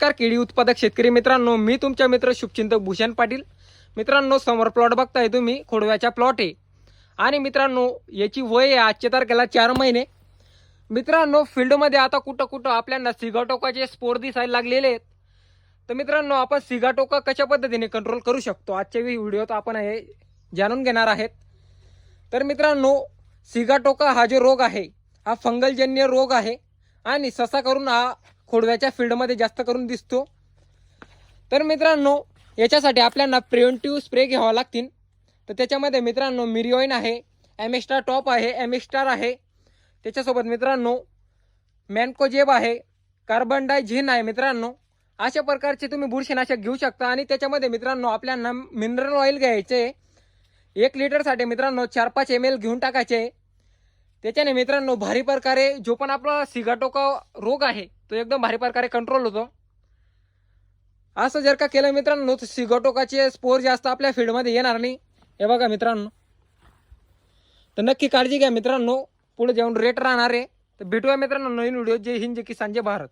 नमस्कार केळी उत्पादक शेतकरी मित्रांनो मी तुमच्या मित्र शुभचिंतक भूषण पाटील. मित्रांनो समोर प्लॉट बघताय तुम्ही खोडव्याचा प्लॉट आहे. आणि मित्रांनो याची वय आहे आजच्या तारखेला चार महिने. मित्रांनो फील्डमध्ये आता कुठं कुठं आपल्याला सिगाटोकाचे स्पोर दिसायला लागलेले आहेत. तर मित्रांनो आपण सिगाटोका कशा पद्धतीने कंट्रोल करू शकतो? आजच्या व्हिडिओत आपण हे जाणून घेणार आहेत. तर मित्रांनो सिगाटोका हा जो रोग आहे हा फंगलजन्य रोग आहे. आणि ससा करून हा खोडव्याच्या फील्डमध्ये जास्त करून दिसतो. तर मित्रांनो याच्यासाठी आपल्याला प्रिव्हेंटिव्ह स्प्रे घ्यावा लागतील. तर त्याच्यामध्ये मित्रांनो मिरिओईन आहे एमेस्टार टॉप आहे एमेस्टार आहे. त्याच्यासोबत मित्रांनो मॅनकोजेब आहे कार्बन डाय झिन आहे मित्रांनो. अशा प्रकारचे तुम्ही बुरशीनाशक घेऊ शकता. आणि त्याच्यामध्ये मित्रांनो आपल्याला मिनरल ऑइल घ्यायचे. एक लिटरसाठी मित्रांनो चार पाच एम एल घेऊन टाकायचे. त्याच्याने मित्रांनो भारी प्रकारे जो पण आपला सिगाटोका रोग आहे तो एकदम भारी प्रकारे कंट्रोल होतो. असं जर का केलं मित्रांनो तर सिगाटोकाचे स्पोर जास्त आपल्या फील्डमध्ये येणार नाही. हे बघा मित्रांनो. तर नक्की काळजी घ्या मित्रांनो. पुढे जाऊन रेट राहणार आहे. तर भेटूया मित्रांनो नवीन व्हिडिओ जय हिंद जय किसान जय भारत.